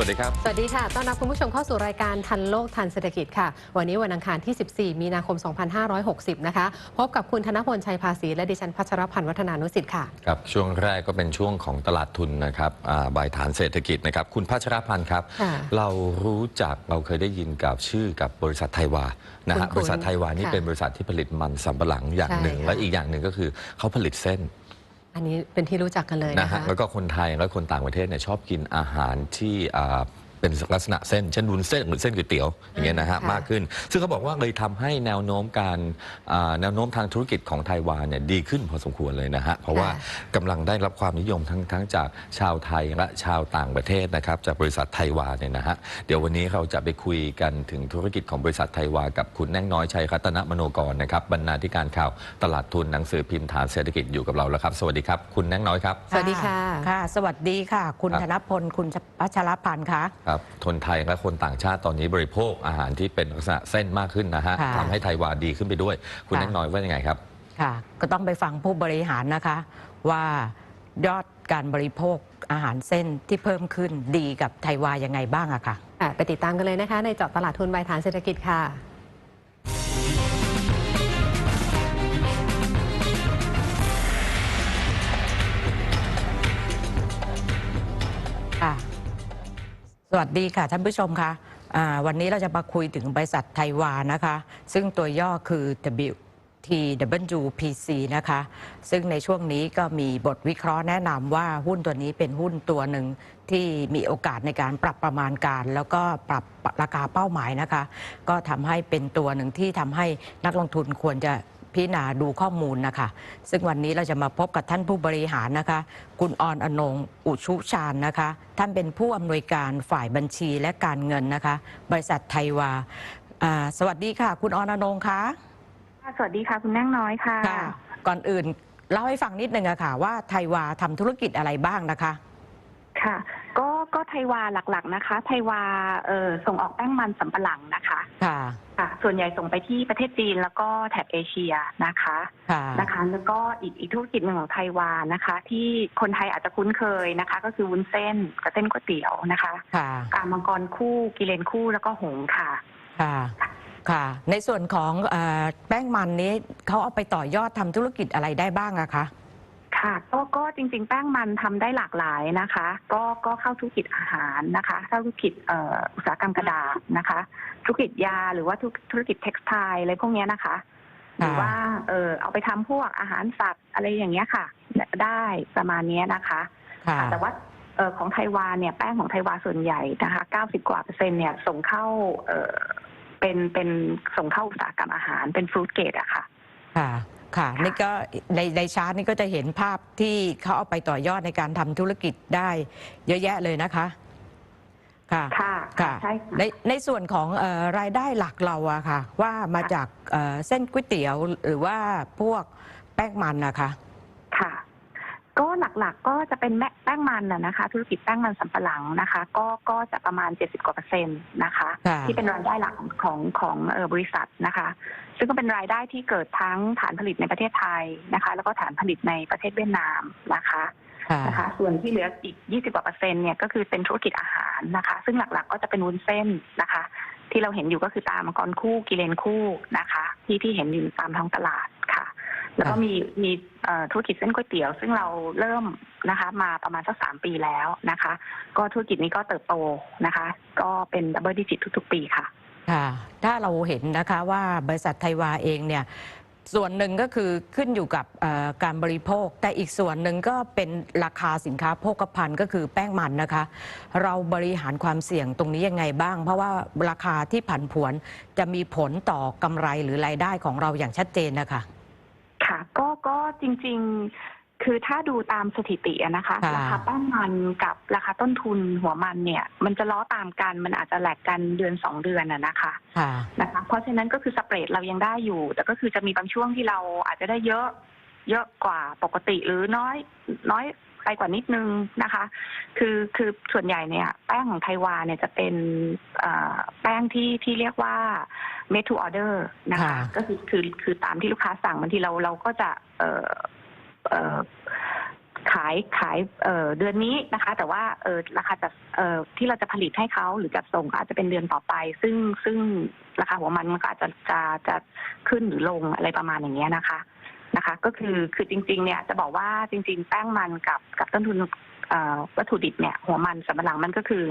สวัสดีครับ สวัสดีค่ะ ต้อนรับคุณผู้ชมเข้าสู่รายการทันโลกทันเศรษฐกิจค่ะ วันนี้วันอังคารที่ 14 มีนาคม 2560 นะคะ พบกับคุณธนพลชัยภาษีและดิฉันพัชรพันธ์วัฒนานุสิทธิ์ค่ะ ครับ ช่วงแรกก็เป็นช่วงของตลาดทุนนะครับอ่าบายฐานเศรษฐกิจนะครับ คุณพัชรพันธ์ครับค่ะเรารู้จัก เราเคยได้ยินกับชื่อกับบริษัทไทยวา นะฮะคุ้นๆบริษัทไทยวานี่ค่ะเป็นบริษัทที่ผลิตมันสำปะหลังอย่างหนึ่งใช่ค่ะและอีกอย่างหนึ่งก็คือเขาผลิตเส้น อันนี้เป็นที่รู้จักกันเลยนะนะฮะคะแล้วก็คนไทยและคนต่างประเทศเนี่ยชอบกินอาหารที่อ่า เป็นลักษณะเส้นเช่นวุ้นเส้นหรือเส้นก๋วยเตี๋ยวอย่างเงี้ยนะฮะค่ะมากขึ้น ซึ่งเขาบอกว่าเลยทำให้แนวโน้มการอ่าแนวโน้มทางธุรกิจของไต้หวันเนี่ยดีขึ้นพอสมควรเลยนะฮะเพราะว่ากำลังได้รับความนิยมทั้งทั้งจากชาวไทยและชาวต่างประเทศนะครับจากบริษัทไทยวาเนี่ยนะฮะเดี๋ยววันนี้เราจะไปคุยกันถึงธุรกิจของบริษัทไทยวา กับคุณแน่งน้อยชัยรัตนมโนกรนะครับบรรณาธิการข่าวตลาดทุนหนังสือพิมพ์ฐานเศรษฐกิจอยู่กับเราแล้วครับ สวัสดีครับ คุณแน่งน้อยครับ สวัสดีค่ะ ค่ะ สวัสดีค่ะ คุณครับ ธนพล คุณพัชรพันธ์คะครับคนไทยและคนต่างชาติตอนนี้บริโภคอาหารที่เป็นลักษณะเส้นมากขึ้นนะฮะค่ะ ทำให้ไทยวาดีขึ้นไปด้วย คุณค่ะแน่งน้อยว่ายังไงครับ ค่ะ ก็ต้องไปฟังผู้บริหารนะคะ ว่ายอดการบริโภคอาหารเส้นที่เพิ่มขึ้นดีกับไทยวายังไงบ้างอะค่ะ อะไปติดตามกันเลยนะคะ ในเจาะตลาดทุนบายฐานเศรษฐกิจค่ะค่ะ วัสดีค่ะท่านผู้ชมคะอ่าวันนี้เราจะมาคุยถึงบริษัทไทยวานะคะ ซึ่งตัวย่อคือ WTWPC นะคะ ซึ่งในช่วงนี้ก็มีบทวิเคราะห์แนะนำว่าหุ้นตัวนี้เป็นหุ้นตัวหนึ่งที่มีโอกาสในการปรับประมาณการ แล้วก็ปรับราคาเป้าหมายนะคะ ก็ทำให้เป็นตัวหนึ่งที่ทำให้นักลงทุนควรจะ พิจารณาดูข้อมูลนะคะ ซึ่งวันนี้เราจะมาพบกับท่านผู้บริหารนะคะ คุณออนอนงอุชุชาญนะคะ ท่านเป็นผู้อำนวยการฝ่ายบัญชีและการเงินนะคะ บริษัทไทยวาอ่าสวัสดีค่ะ คุณออนอนงคะค่ะสวัสดีค่ะ คุณนั่งน้อยค่ะ ค่ะ ก่อนอื่นเล่าให้ฟังนิดนึงอะค่ะว่าไทยวาทำธุรกิจอะไรบ้างนะคะ ค่ะ ก็ก็ไทยวาหลักๆนะคะ ไทยวาเอ่อส่งออกแป้งมันสำปะหลังนะคะค่ะ ค่ะ ส่วนใหญ่ส่งไปที่ประเทศจีนแล้วก็แถบเอเชียนะคะค่ะ นะคะ แล้วก็อีกอีกธุรกิจหนึ่งของไทยวานะคะ ที่คนไทยอาจจะคุ้นเคยนะคะ ก็คือวุ้นเส้นกับเส้นก๋วยเตี๋ยวนะคะค่ะ กามังกรคู่กิเลนคู่แล้วก็หงส์ค่ะ ค่ะ ค่ะ ในส่วนของเอ่อแป้งมันนี้เขาเอาไปต่อยอดทำธุรกิจอะไรได้บ้างอะคะ ค่ะก็ก็จริง ๆ แป้งมันทำได้หลากหลายนะคะ ก็ก็เข้าธุรกิจอาหารนะคะเข้าธุรกิจเอ่ออุตสาหกรรมกระดาษนะคะ ธุรกิจยาหรือว่าธุธุรกิจเท็กซ์ไทอะไรพวกเนี้ยนะคะ หรือว่าเออเอาไปทำพวกอาหารสัตว์อะไรอย่างเงี้ยค่ะ ได้ประมาณเนี้ยนะคะ ค่ะ แต่ว่าเออของไทยวาเนี่ยแป้งของไทยวาส่วนใหญ่นะคะ 90 กว่าเปอร์เซ็นต์เนี่ยส่งเข้าเออเป็นเป็นส่งเข้าอุตสาหกรรมอาหารเป็นฟรุตเกรดอะค่ะ ค่ะ ค่ะนี่ก็ในในชาร์ตนี่ก็จะเห็นภาพที่เขาเอาไปต่อยอดในการทำธุรกิจได้เยอะแยะเลยนะคะ ค่ะ ค่ะค่ะ ใช่ค่ะ ในในส่วนของเออรายได้หลักเราอะค่ะ ว่ามาจากเอ่อเส้นก๋วยเตี๋ยวหรือว่าพวกแป้งมันนะคะ ค่ะก็ หลักๆ ก็จะเป็นแม่แป้งมันน่ะนะคะ ธุรกิจแป้งมันสำปะหลังนะคะ ก็ก็จะประมาณ 70กว่าเปอร์เซ็นต์นะคะ ค่ะ ที่เป็นรายได้หลักของของของเอ่อบริษัทนะคะ ซึ่งก็เป็นรายได้ที่เกิดทั้งฐานผลิตในประเทศไทยนะคะ แล้วก็ฐานผลิตในประเทศเวียดนามนะคะ ค่ะ นะคะส่วนที่เหลืออีก 20 กว่าเปอร์เซ็นต์เนี่ยก็คือเป็นธุรกิจอาหารนะคะ ซึ่งหลักๆ ก็จะเป็นวุ้นเส้นนะคะ ที่เราเห็นอยู่ก็คือตามมังกรคู่กิเลนคู่นะคะ ที่ที่เห็นอยู่ตามท้องตลาดค่ะ แล้วก็ค่ะมีมีเอ่อธุรกิจเส้นก๋วยเตี๋ยว ซึ่งเราเริ่มนะคะมาประมาณสักสามปีแล้วนะคะ ก็ธุรกิจนี้ก็เติบโตนะคะ ก็เป็นดับเบิลดิจิตทุก ๆ ปีค่ะ ค่ะ ถ้าเราเห็นนะคะว่าบริษัทไทยวาเองเนี่ยส่วนหนึ่งก็คือขึ้นอยู่กับเอ่อการบริโภค แต่อีกส่วนหนึ่งก็เป็นราคาสินค้าโภคภัณฑ์ก็คือแป้งมันนะคะ เราบริหารความเสี่ยงตรงนี้ยังไงบ้าง เพราะว่าราคาที่ผันผวนจะมีผลต่อกำไรหรือรายได้ของเราอย่างชัดเจนนะคะค่ะ ก็ก็จริง ๆ คือถ้าดูตามสถิติอะนะคะ ค่ะราคาแป้งมันกับราคาต้นทุนหัวมันเนี่ย มันจะล้อตามกันมันอาจจะแหลกกันเดือนสองเดือนอะนะคะ ค่ะ นะคะ เพราะฉะนั้นก็คือสเปรดเรายังได้อยู่ แต่ก็คือจะมีบางช่วงที่เราอาจจะได้เยอะ เยอะกว่าปกติหรือน้อย น้อย ไปกว่านิดนึงนะคะ คือคือส่วนใหญ่เนี่ยแป้งของไทยวาเนี่ยจะเป็นเอ่อแป้งที่ที่เรียกว่า made to order นะคะค่ะก็คือคือคือตามที่ลูกค้าสั่งบางทีเราเราก็จะเอ่อเอ่อขายขายเอ่อเดือนนี้นะคะ แต่ว่าเออราคาจะเอ่อที่เราจะผลิตให้เขาหรือจัดส่งก็อาจจะเป็นเดือนต่อไป ซึ่งซึ่งราคาหัวมันมันก็อาจจะจะจะขึ้นหรือลงอะไรประมาณอย่างเงี้ยนะคะ นะคะ ก็คือคือจริง ๆ เนี่ยจะบอกว่าจริง ๆ แป้งมันกับกับต้นทุนเอ่อวัตถุดิบเนี่ยหัวมันสำปะหลังมันก็คือ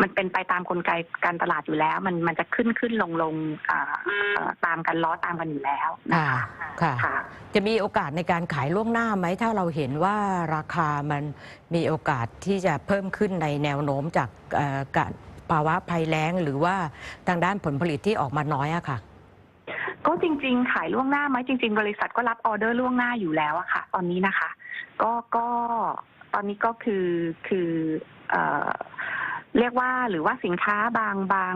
มันเป็นไปตามกลไกการตลาดอยู่แล้ว มันมันจะขึ้นขึ้นลงลงอ่าเอ่อตามกันล้อตามกันอยู่แล้วนะคะค่ะค่ะ จะมีโอกาสในการขายล่วงหน้าไหม ถ้าเราเห็นว่าราคามันมีโอกาสที่จะเพิ่มขึ้นในแนวโน้มจากเอ่อการภาวะภัยแล้งหรือว่าทางด้านผลผลิตที่ออกมาน้อยอะค่ะ ก็จริง ๆ ขายล่วงหน้าไหมจริง ๆ บริษัทก็รับออเดอร์ล่วงหน้าอยู่แล้วอะค่ะ ตอนนี้นะคะ ก็ก็ตอนนี้ก็คือคือเอ่อเรียกว่าหรือว่าสินค้าบางบาง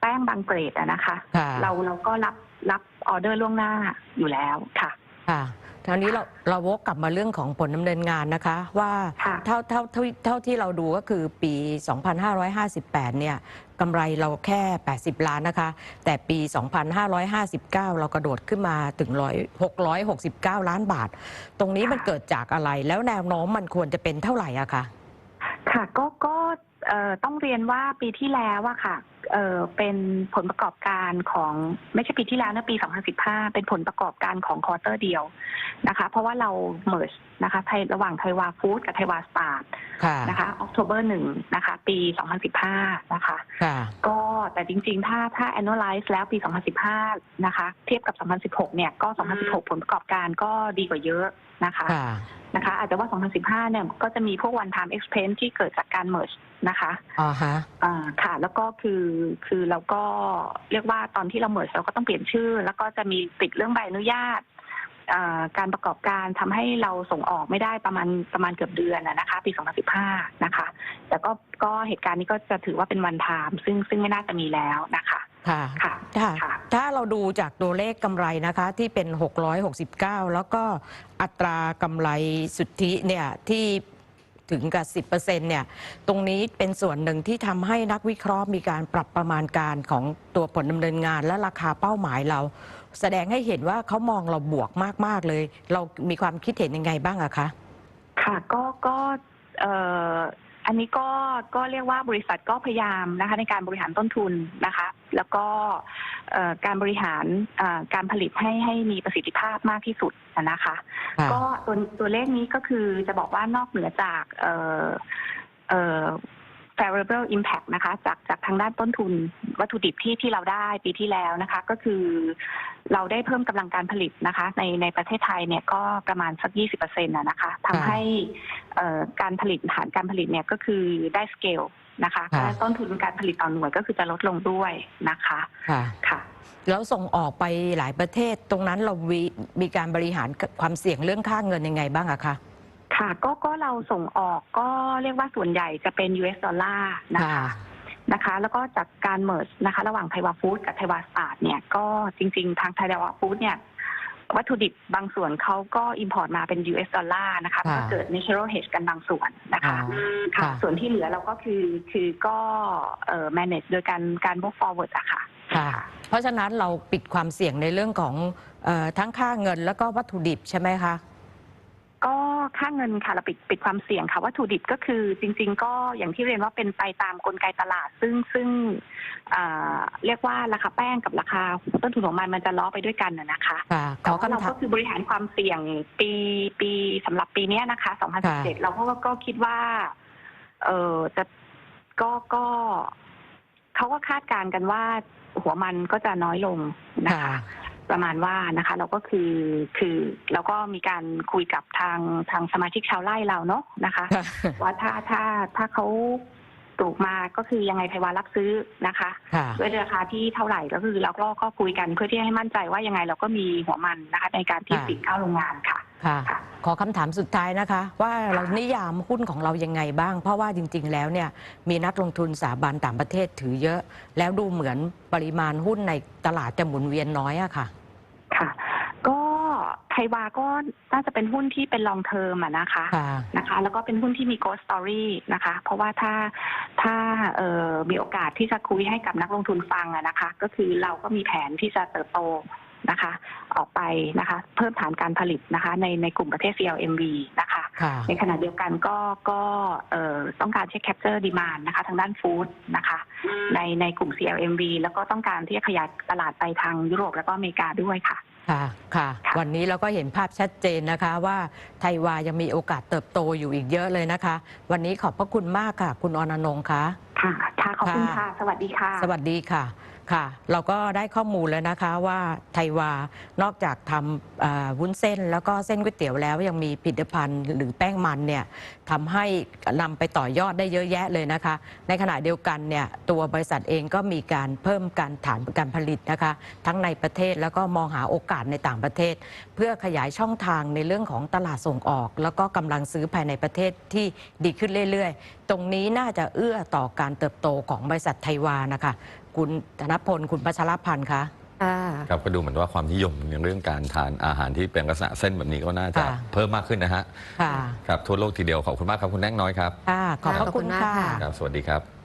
แป้งบางเกรดอะนะคะ ค่ะ เราเราก็รับรับออเดอร์ล่วงหน้าอยู่แล้วค่ะ ค่ะทีนี้เราเราวกกลับมาเรื่องของผลดำเนินงานนะคะ ว่าค่ะ เท่าเท่าเท่าเท่าที่เราดูก็คือปี 2558 เนี่ย กำไรเราแค่ 80 ล้านนะคะ แต่ปี 2559 เรากระโดดขึ้นมาถึง100 669 ล้านบาท ตรงนี้มันเกิดจากอะไร แล้วแนวโน้มมันควรจะเป็นเท่าไหร่อะคะ ค่ะก็ก็ต้องเรียนว่าปีที่แล้วอะค่ะ เอ่อเป็นผลประกอบการของไม่ใช่ปีที่แล้วนะปี 2015 เป็นผลประกอบการของควอเตอร์เดียวนะคะ เพราะว่าเราเมิร์ชนะคะไทยระหว่างไทยวาฟู้ดกับไทยวาสตาร์ค่ะนะคะออกโทเบอร์หนึ่งนะคะ ปี 2015 นะคะค่ะก็ แต่จริง ๆ ถ้าถ้า analyze แล้วปี 2015 นะคะ เทียบกับ 2016 เนี่ย ก็ 2016 ผลประกอบการก็ดีกว่าเยอะนะคะ ค่ะ นะคะ อาจจะว่า 2015 เนี่ย ก็จะมีพวก one time expense ที่เกิดจากการ merge นะคะ อ๋อฮะ อ่าค่ะ แล้วก็คือคือเราก็เรียกว่าตอนที่เรา merge เราก็ต้องเปลี่ยนชื่อ แล้วก็จะมีติดเรื่องใบอนุญาตอ่า การประกอบการทำให้เราส่งออกไม่ได้ประมาณประมาณเกือบเดือนนะนะคะปี 2015 นะคะ แต่ก็ก็เหตุการณ์นี้ก็จะถือว่าเป็นวันไทม์ซึ่งซึ่งไม่น่าจะมีแล้วนะคะค่ะค่ะ ถ้าค่ะถ้าเราดูจากตัวเลขกำไรนะคะที่เป็น 669 แล้วก็อัตรากำไรสุทธิเนี่ยที่ ถึงกับ 10%เนี่ย ตรงนี้เป็นส่วนหนึ่งที่ทำให้นักวิเคราะห์มีการปรับประมาณการของตัวผลดำเนินงานและราคาเป้าหมายเรา แสดงให้เห็นว่าเขามองเราบวกมากๆเลย เรามีความคิดเห็นยังไงบ้างอะคะ ค่ะก็ก็เอ่อ อันนี้ก็ก็เรียกว่าบริษัทก็พยายามนะคะในการบริหารต้นทุนนะคะ แล้วก็เอ่อการบริหารเอ่อการผลิตให้ให้มีประสิทธิภาพมากที่สุดนะคะค่ะก็ตัวตัวเลขนี้ก็คือจะบอกว่านอกเหนือจากเอ่อเอ่อ variable impact นะคะจากจากทางด้านต้นทุนวัตถุดิบที่ที่เราได้ปีที่แล้วนะคะ ก็คือเราได้เพิ่มกำลังการผลิตนะคะ ในในประเทศไทยเนี่ยก็ประมาณสัก 20%นะนะคะทำให้เอ่อการผลิตฐานการผลิตเนี่ยก็คือได้สเกลนะคะค่ะ ต้นทุนการผลิตต่อหน่วยก็คือจะลดลงด้วยนะคะค่ะ ค่ะ แล้วส่งออกไปหลายประเทศตรงนั้นเรามีมีการบริหารความเสี่ยงเรื่องค่าเงินยังไงบ้างอะคะ ค่ะก็ก็เราส่งออกก็เรียกว่าส่วนใหญ่จะเป็น US ดอลลาร์นะคะนะคะ แล้วก็จากการเมิร์ชนะคะ ระหว่างไทยวาฟู้ดกับไทวาสตาร์ทเนี่ยก็จริง ๆ ทางไทยวาฟู้ดเนี่ยวัตถุดิบบางส่วนเขาก็อิมพอร์ตมาเป็น US ดอลลาร์นะคะค่ะก็เกิด natural hedge กันบางส่วนนะคะอ๋อค่ะค่ะ ส่วนที่เหลือเราก็คือคือก็เอ่อ manage โดยการการ move forward อะค่ะค่ะ เพราะฉะนั้นเราปิดความเสี่ยงในเรื่องของเออทั้งค่าเงินแล้วก็วัตถุดิบใช่ไหมคะก็ ค่าเงินค่ะเราปิดปิดความเสี่ยงค่ะวัตถุดิบก็คือจริง ๆ ก็อย่างที่เรียนว่าเป็นไปตามกลไกตลาด ซึ่งซึ่งอ่าเรียกว่าราคาแป้งกับราคาต้นทุนของมันมันจะล้อไปด้วยกันนะนะคะค่ะขแต่อว่าเราคำถามก็คือบริหารความเสี่ยงปีปีสำหรับปีเนี้ยนะคะ 2017 เราก็ก็คิดว่า เออจะก็ก็เขาก็คาดการณ์กันว่าหัวมันก็จะน้อยลงนะคะค่ะ ประมาณว่านะคะ เราก็คือคือเราก็มีการคุยกับทางทางสมาชิกชาวไร่เราเนาะนะคะค่ะว่าถ้าถ้าถ้าเขาปลูกมาก็คือยังไงไทยวารับซื้อนะคะค่ะด้วยราคาที่เท่าไหร่ก็คือเราก็ก็คุยกันเพื่อที่ให้มั่นใจว่ายังไงเราก็มีหัวมันนะคะ ในการที่ค่ะปิดเข้าโรงงานค่ะค่ะค่ะขอคำถามสุดท้ายนะคะ ว่าเรานิยามหุ้นของเรายังไงบ้าง เพราะว่าจริง ๆ แล้วเนี่ยมีนักลงทุนสถาบันต่างประเทศถือเยอะ แล้วดูเหมือนปริมาณหุ้นในตลาดจะหมุนเวียนน้อยอะค่ะค่ะก็ ไทยวาก็น่าจะเป็นหุ้นที่เป็น long term อะนะคะค่ะนะคะ แล้วก็เป็นหุ้นที่มี growth story นะคะ เพราะว่าถ้าถ้าเอ่อมีโอกาสที่จะคุยให้กับนักลงทุนฟังอะนะคะ ก็คือเราก็มีแผนที่จะเติบโตนะคะ ออกไปนะคะ เพิ่มฐานการผลิตนะคะ ในในกลุ่มประเทศ CLMV นะคะค่ะในขณะเดียวกันก็ก็เอ่อต้องการเช็คแคปเจอร์ดีมานนะคะ ทางด้านฟู้ดนะคะ ในในกลุ่ม CLMV แล้วก็ต้องการที่จะขยายตลาดไปทางยุโรปแล้วก็อเมริกาด้วยค่ะ ค่ะค่ะค่ะ วันนี้เราก็เห็นภาพชัดเจนนะคะว่าไทยวายังมีโอกาสเติบโตอยู่อีกเยอะเลยนะคะ วันนี้ขอบพระคุณมากค่ะ คุณอนันงค์คะ ค่ะค่ะขอบคุณค่ะค่ะ สวัสดีค่ะ สวัสดีค่ะค่ะ เราก็ได้ข้อมูลแล้วนะคะว่าไทยวานอกจากทำอ่าวุ้นเส้น แล้วก็เส้นก๋วยเตี๋ยวแล้วยังมีผลิตภัณฑ์หรือแป้งมันเนี่ยทำให้นำไปต่อยอดได้เยอะแยะเลยนะคะ ในขณะเดียวกันเนี่ยตัวบริษัทเองก็มีการเพิ่มการฐานการผลิตนะคะ ทั้งในประเทศแล้วก็มองหาโอกาสในต่างประเทศ เพื่อขยายช่องทางในเรื่องของตลาดส่งออก แล้วก็กำลังซื้อภายในประเทศที่ดีขึ้นเรื่อยๆ ตรงนี้น่าจะเอื้อต่อการเติบโตของบริษัทไทยวานะคะ คุณธนพล คุณพัชรพันธ์คะค่ะครับก็ดูเหมือนว่าความนิยมในเรื่องการทานอาหารที่เป็นลักษณะเส้นแบบนี้ก็น่าจะค่ะ เพิ่มมากขึ้นนะฮะค่ะ ครับทั่วโลกทีเดียวขอบคุณมากครับคุณแน่งน้อยครับค่ะ ขอบพระคุณขอบคุณมากค่ะค่ะ ครับสวัสดีครับ